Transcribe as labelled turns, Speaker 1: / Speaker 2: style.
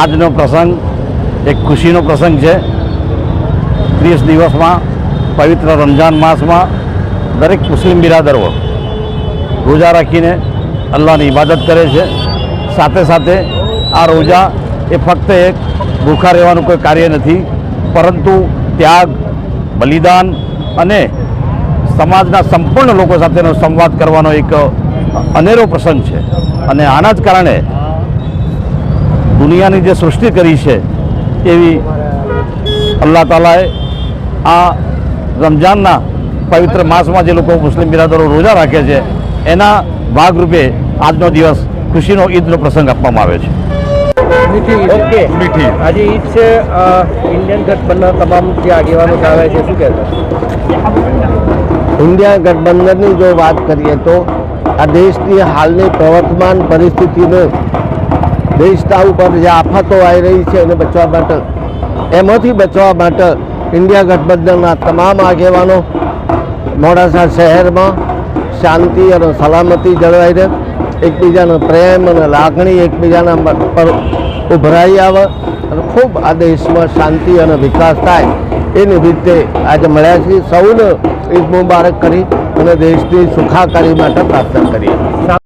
Speaker 1: આજનો પ્રસંગ એક ખુશીનો પ્રસંગ છે. ત્રીસ દિવસમાં પવિત્ર રમઝાન માસમાં દરેક મુસ્લિમ બિરાદરો રોજા રાખીને અલ્લાહની ઇબાદત કરે છે. સાથે સાથે આ રોજા એ ફક્ત એક ભૂખા રહેવાનું કોઈ કાર્ય નથી, પરંતુ ત્યાગ, બલિદાન અને સમાજના સંપૂર્ણ લોકો સાથેનો સંવાદ કરવાનો એક અનેરો પ્રસંગ છે. અને આના જ કારણે દુનિયાની જે સૃષ્ટિ કરી છે એવી અલ્લાહ તાલાએ આ રમજાનના પવિત્ર માસમાં જે લોકો મુસ્લિમ બિરાદરો રોજા રાખે છે એના ભાગરૂપે આજનો દિવસ ખુશીનો ઈદનો પ્રસંગ આપવામાં આવે છે.
Speaker 2: મીઠી
Speaker 3: ઓકે.
Speaker 2: મીઠી આજે ઈદ છે ઇન્ડિયન ગઠબંધન તમામ જે આગેવાનો આવે છે શું કહેતા
Speaker 3: ઇન્ડિયા ગઠબંધનની જો વાત કરીએ તો આ દેશની હાલની પ્રવર્તમાન પરિસ્થિતિને દેશતા ઉપર જે આફતો આવી રહી છે એને બચવા માટે, એમાંથી બચવા માટે ઇન્ડિયા ગઠબંધનના તમામ આગેવાનો મોડાસા શહેરમાં શાંતિ અને સલામતી જળવાઈ રહે. એકબીજાનો પ્રેમ અને લાગણી એકબીજાના પર ઉભરાઈ આવે અને ખૂબ આ દેશમાં શાંતિ અને વિકાસ થાય એ નિમિત્તે આજે મળ્યા છીએ. સૌને ઈદ મુબારક કરી. અને દેશની સુખાકારી માટે પ્રાર્થના કરીએ.